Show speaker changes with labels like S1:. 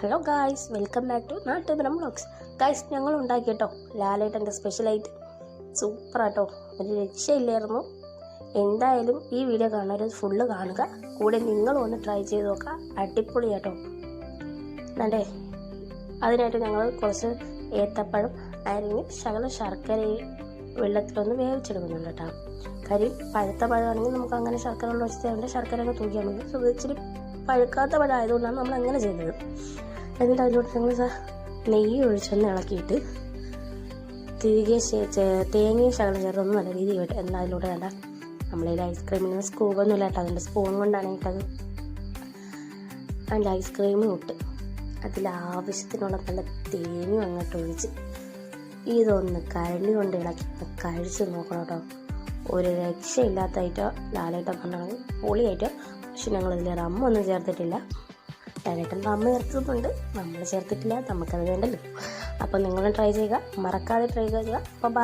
S1: Hello guys welcome back to Nattutharam blogs guys ഞങ്ങൾ ഉണ്ടാക്കി കേട്ടോ ലാലേട്ടന്റെ സ്പെഷ്യലായിട്ട് സൂപ്പറാട്ടോ ഒരു രക്ഷയില്ലായിരുന്നു. എന്തായാലും ഈ വീഡിയോ കാണാൻ ഫുള്ള് കാണുക. കൂടെ നിങ്ങളും ഒന്ന് ട്രൈ ചെയ്ത് നോക്കുക. അടിപൊളി കേട്ടോ അതെ അതിനായിട്ട് ഞങ്ങൾ കുറച്ച് ഏത്തപ്പഴം അരിഞ്ഞ് ശകലം ശർക്കര വെള്ളത്തിലൊന്ന് വേവിച്ചെടുക്കുന്നുണ്ട് കേട്ടോ. കരി പഴുത്ത പഴമാണെങ്കിൽ നമുക്ക് അങ്ങനെ ശർക്കര വെള്ളം ഒഴിച്ച് തരേണ്ട ശർക്കര അങ്ങ് തൂക്കിയാൽ മതി സോ ഇച്ചിരി പഴുക്കാത്ത പഴം ആയതുകൊണ്ടാണ് നമ്മൾ അങ്ങനെ ചെയ്തത്. എന്നിട്ട് അതിലോട്ട് ഞങ്ങൾ നെയ്യ് ഒഴിച്ചൊന്ന് ഇളക്കിയിട്ട് തിരികെ തേങ്ങയും ശകലം ചേർത്തൊന്നും നല്ല രീതിയിൽ ഇട്ട് എന്നാൽ അതിലൂടെ വേണ്ട. നമ്മളതിൽ ഐസ്ക്രീമിന് സ്കൂബൊന്നും ഇല്ല കേട്ടോ. അതിന്റെ സ്പൂൺ കൊണ്ടാണ് ഇട്ടത്. അതിന്റെ ഐസ്ക്രീമും ഇട്ട് അതിൽ ആവശ്യത്തിനുള്ള നല്ല തേങ്ങയും അങ്ങോട്ട് ഒഴിച്ച് ഇതൊന്ന് കരണ്ടി കൊണ്ട് ഇളക്കി കഴിച്ചു നോക്കണം കേട്ടോ. ഒരു രക്ഷയില്ലാത്തതായിട്ടോ ലാലായിട്ടോ കണ്ടാണെങ്കിൽ പൊളിയായിട്ടോ. പക്ഷെ ഞങ്ങൾ ഇതിൽ റമ്മ ചേർത്തിട്ടില്ല. ലാലേട്ടൻ റമ്മ ചേർത്തിട്ടുണ്ട്. നമ്മൾ ചേർത്തിട്ടില്ല. നമുക്കത് വേണ്ടല്ലോ. അപ്പം നിങ്ങളും ട്രൈ ചെയ്യുക. മറക്കാതെ ട്രൈ ചെയ്യുക. അപ്പോൾ